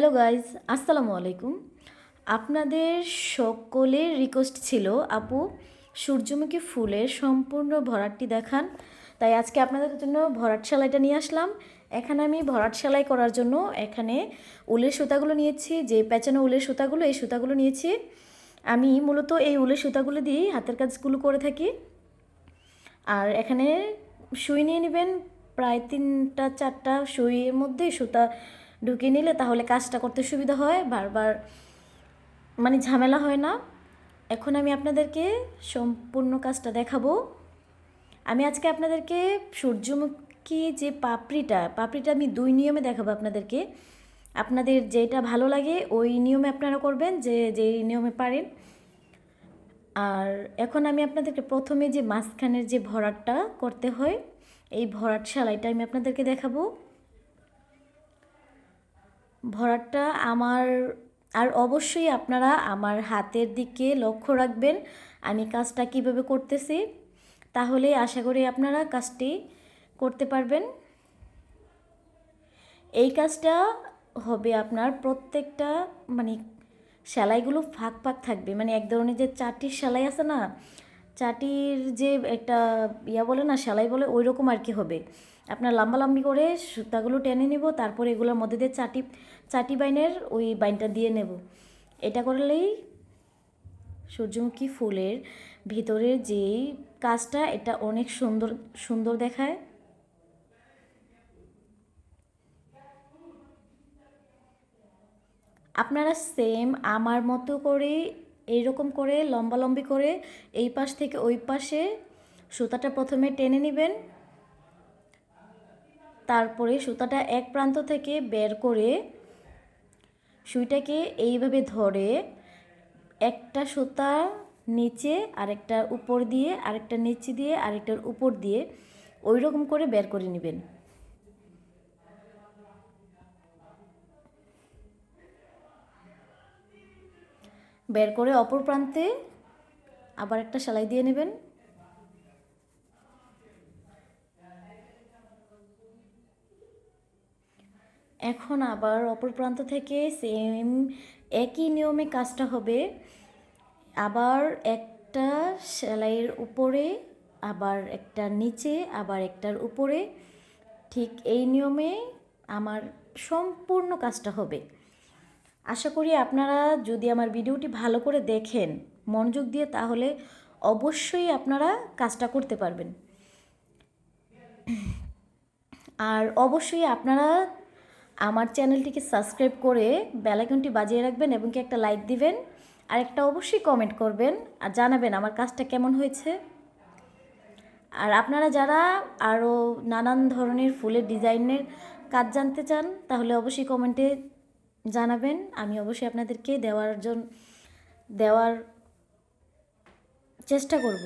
Hello guys আসসালামু আলাইকুম আপনাদের সকলের রিকোয়েস্ট ছিল, আপু, সূর্যমুখী ফুলের সম্পূর্ণ ভরাটটি দেখান। তাই আজকে আপনাদের জন্য ভরাট সেলাইটা নিয়ে আসলাম। এখানে আমি ভরাট সেলাই করার জন্য এখানে উলের সুতাগুলো নিয়েছি, যে পেঁচানো উলের সুতাগুলো, এই সুতাগুলো নিয়েছি। আমি মূলত এই উলের সুতাগুলো দিয়েই হাতের কাজগুলো করে থাকি। আর এখানে সুই নিয়ে নেবেন, প্রায় তিনটা, চারটা সুইয়ের মধ্যে সুতা ঢুকিয়ে নিলে তাহলে কাজটা করতে সুবিধা হয়, বারবার মানে ঝামেলা হয় না। এখন আমি আপনাদেরকে সম্পূর্ণ কাজটা দেখাবো। আমি আজকে আপনাদেরকে সূর্যমুখী যে পাপড়িটা পাপড়িটা আমি দুই নিয়মে দেখাবো আপনাদেরকে। আপনাদের যেটা ভালো লাগে ওই নিয়মে আপনারা করবেন, যে যেই নিয়মে পারেন। আর এখন আমি আপনাদেরকে প্রথমে যে মাঝখানের যে ভরাটটা করতে হয়, এই ভরাট সেলাইটা আমি আপনাদেরকে দেখাবো। ভরাটটা আমার, আর অবশ্যই আপনারা আমার হাতের দিকে লক্ষ্য রাখবেন আমি কাজটা কীভাবে করতেছি। তাহলে আশা করি আপনারা কাজটি করতে পারবেন। এই কাজটা হবে আপনার প্রত্যেকটা মানে সেলাইগুলো ফাঁক ফাঁক থাকবে। মানে এক ধরনের যে চাটির সেলাই আছে না, চাটির যে একটা ইয়া বলে না, সেলাই বলে ওই রকম আর কি হবে। আপনার লম্বা লম্বি করে সুতাগুলো টেনে নেব, তারপর এগুলোর মধ্যে দিয়ে চাটি চাটি বাইনের ওই বাইনটা দিয়ে নেব। এটা করলেই সূর্যমুখী ফুলের ভিতরের যেই কাজটা, এটা অনেক সুন্দর সুন্দর দেখায়। আপনারা সেম আমার মতো করে এইরকম করে লম্বা লম্বি করে এই পাশ থেকে ওই পাশে সুতাটা প্রথমে টেনে নেবেন। তারপরে সুতাটা এক প্রান্ত থেকে বের করে সুইটাকে এইভাবে ধরে একটা সুতা নিচে আরেকটার উপর দিয়ে, আরেকটা নিচে দিয়ে, আরেকটার উপর দিয়ে ওই রকম করে বের করে নেবেন। বের করে অপর প্রান্তে আবার একটা সেলাই দিয়ে নেবেন। এখন আবার অপর প্রান্ত থেকে সেম একই নিয়মে কাজটা হবে। আবার একটা সেলাইয়ের উপরে, আবার একটা নিচে, আবার একটার উপরে। ঠিক এই নিয়মে আমার সম্পূর্ণ কাজটা হবে। আশা করি আপনারা যদি আমার ভিডিওটি ভালো করে দেখেন, মনোযোগ দিয়ে, তাহলে অবশ্যই আপনারা কাজটা করতে পারবেন। আর অবশ্যই আপনারা আমার চ্যানেলটিকে সাবস্ক্রাইব করে বেলাইকনটি বাজিয়ে রাখবেন এবং কি একটা লাইক দিবেন, আর একটা অবশ্যই কমেন্ট করবেন আর জানাবেন আমার কাজটা কেমন হয়েছে। আর আপনারা যারা আরও নানান ধরনের ফুলের ডিজাইনের কাজ জানতে চান, তাহলে অবশ্যই কমেন্টে জানাবেন। আমি অবশ্যই আপনাদেরকে দেওয়ার জন্য দেওয়ার চেষ্টা করব।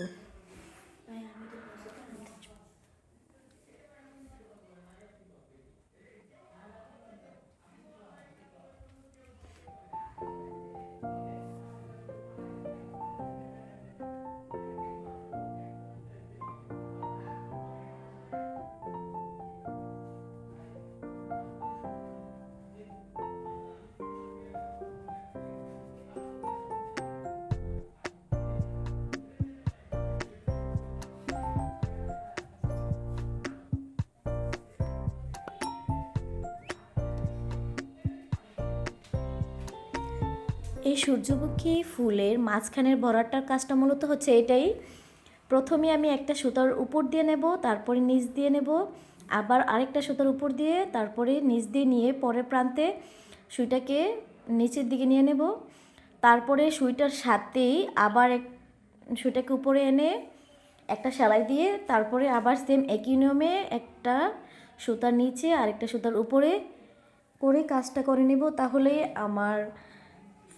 এই সূর্যমুখী ফুলের মাঝখানের ভরাটার কাজটা মূলত হচ্ছে এটাই। প্রথমে আমি একটা সুতার উপর দিয়ে নেব, তারপরে নিচ দিয়ে নেব, আবার আরেকটা সুতার উপর দিয়ে তারপরে নিচ দিয়ে নিয়ে পরের প্রান্তে সুইটাকে নিচের দিকে নিয়ে নেব। তারপরে সুইটার সাথেই আবার এক, সুইটাকে উপরে এনে একটা সেলাই দিয়ে তারপরে আবার সেম একই নিয়মে একটা সুতার নিচে আরেকটা সুতার উপরে করে কাজটা করে নেব। তাহলে আমার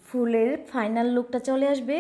ফুলের ফাইনাল লুকটা চলে আসবে।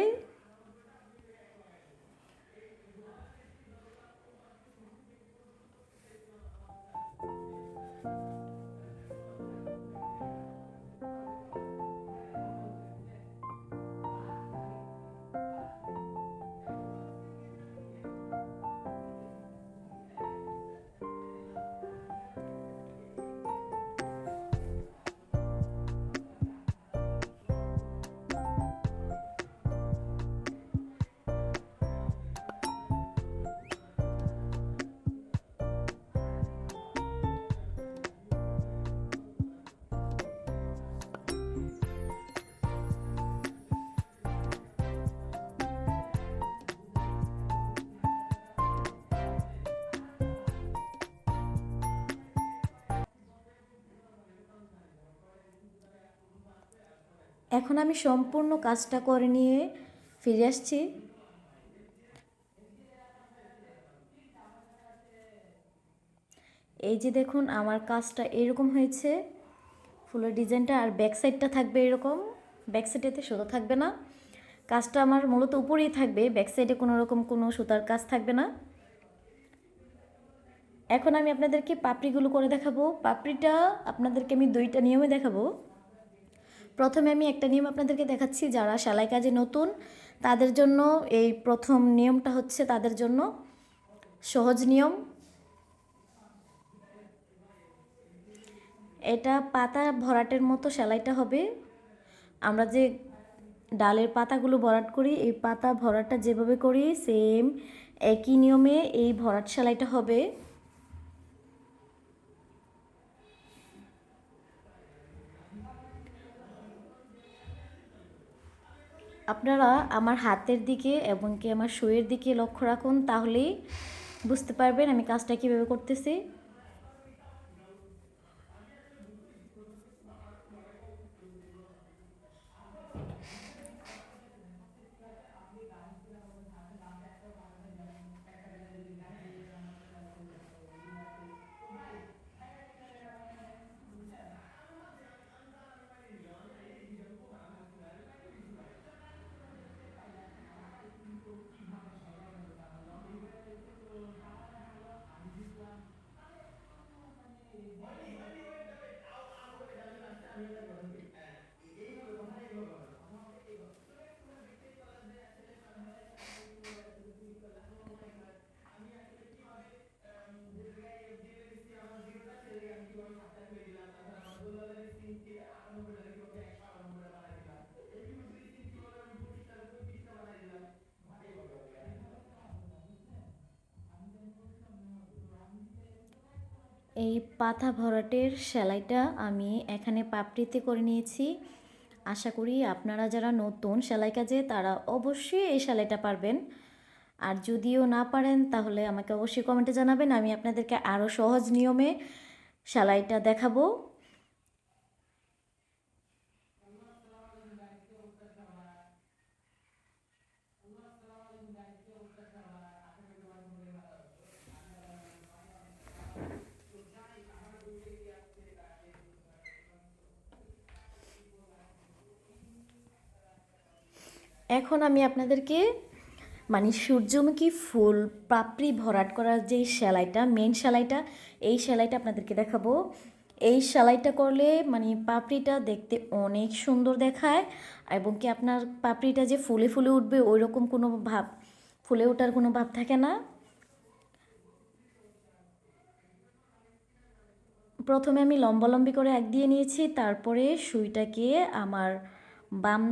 এখন আমি সম্পূর্ণ কাজটা করে নিয়ে ফিরে আসছি। এই যে দেখুন, আমার কাজটা এরকম হয়েছে। ফুলের ডিজাইনটা আর ব্যাক সাইডটা থাকবে এরকম। ব্যাক সাইডেতে সুতো থাকবে না। কাজটা আমার মূলত উপরেই থাকবে। ব্যাক সাইডে কোনো রকম কোনো সুতার কাজ থাকবে না। এখন আমি আপনাদেরকে পাপড়িগুলো করে দেখাবো। পাপড়িটা আপনাদেরকে আমি দুইটা নিয়মে দেখাবো। প্রথমে আমি একটা নিয়ম আপনাদেরকে দেখাচ্ছি, যারা সেলাই কাজে নতুন, তাদের জন্য এই প্রথম নিয়মটা হচ্ছে তাদের জন্য সহজ নিয়ম। এটা পাতা ভরাটের মতো সেলাইটা হবে। আমরা যে ডালের পাতাগুলো ভরাট করি, এই পাতা ভরাটটা যেভাবে করি, সেম একই নিয়মে এই ভরাট সেলাইটা হবে। আপনারা আমার হাতের দিকে এবং কি আমার শরীরের দিকে লক্ষ্য রাখুন, তাহলেই বুঝতে পারবেন আমি কাজটা কীভাবে করতেছি। এই পাতা ভরাটের সেলাইটা আমি এখানে পাপড়িতে করে নিয়েছি। আশা করি আপনারা যারা নতুন সেলাই কাজে, তারা অবশ্যই এই সেলাইটা পারবেন। আর যদিও না পারেন, তাহলে আমাকে অবশ্যই কমেন্টে জানাবেন। আমি আপনাদেরকে আরও সহজ নিয়মে সেলাইটা দেখাবো। এখন আমি আপনাদেরকে মানে সূর্যমুখী ফুল, পাপড়ি ভরাট করার যে সেলাইটা মেন সেলাইটা, এই সেলাইটা আপনাদেরকে দেখাবো। এই সেলাইটা করলে মানে পাপড়িটা দেখতে অনেক সুন্দর দেখায় এবং কি আপনার পাপড়িটা যে ফুলে ফুলে উঠবে ওই রকম কোনো ভাব, ফুলে ওঠার কোনো ভাব থাকে না। প্রথমে আমি লম্বালম্বি করে এক দিয়ে নিয়েছি, তারপরে সুইটাকে আমার বাম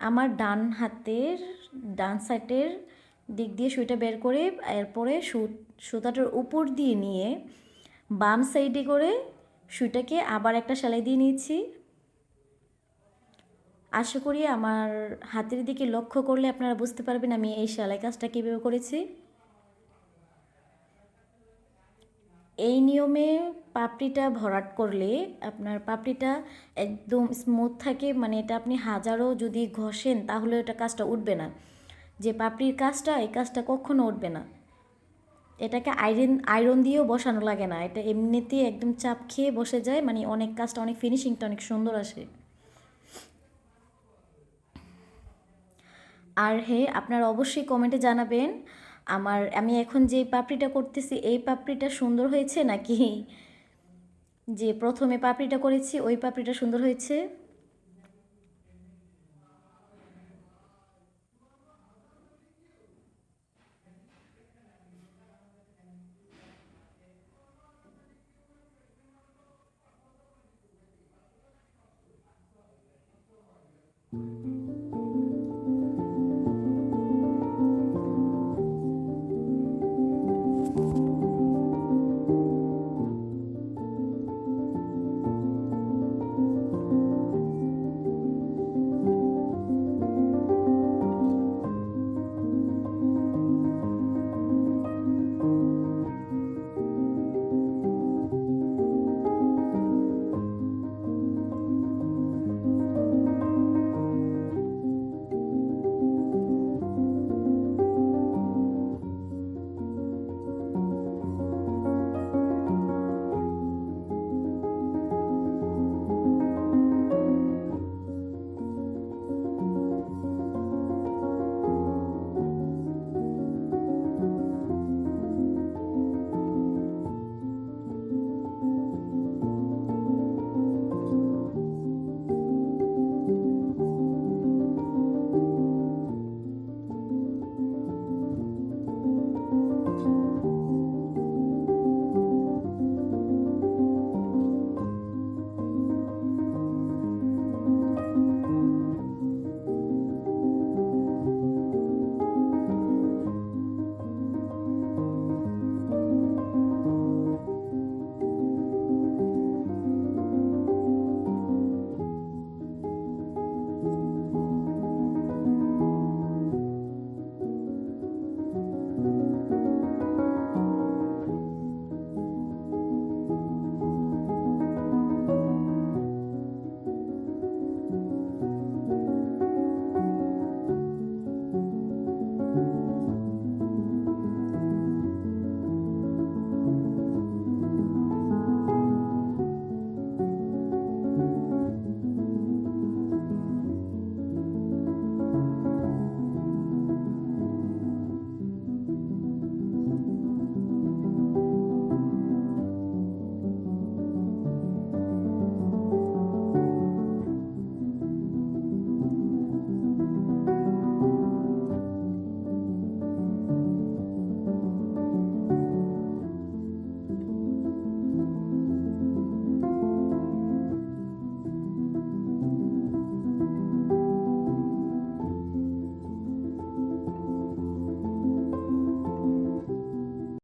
আমার ডান হাতের, ডান সাইডের দিক দিয়ে সুইটা বের করে এরপরে সুতাটার উপর দিয়ে নিয়ে বাম সাইডে করে সুইটাকে আবার একটা সেলাই দিয়ে নিয়েছি আশা করি আমার হাতের দিকে লক্ষ্য করলে আপনারা বুঝতে পারবেন আমি এই সেলাই কাজটা কীভাবে করেছি। এই নিয়মে পাপড়িটা ভরাট করলে আপনার পাপড়িটা একদম স্মুথ থাকে মানে এটা আপনি হাজারও যদি ঘষেন তাহলে ওটা কাজটা উঠবে না। যে পাপড়ির কাজটা, এই কাজটা কখনো উঠবে না। এটাকে আয়রন আয়রন দিয়েও বসানো লাগে না। এটা এমনিতেই একদম চাপ খেয়ে বসে যায় মানে অনেক কাজটা, অনেক ফিনিশিংটা অনেক সুন্দর আসে। আর হে, আপনারা অবশ্যই কমেন্টে জানাবেন আমার, আমি এখন যে পাপড়িটা করতেছি, এই পাপড়িটা সুন্দর হয়েছে নাকি? যে প্রথমে পাপড়িটা করেছি, ওই পাপড়িটা সুন্দর হয়েছে?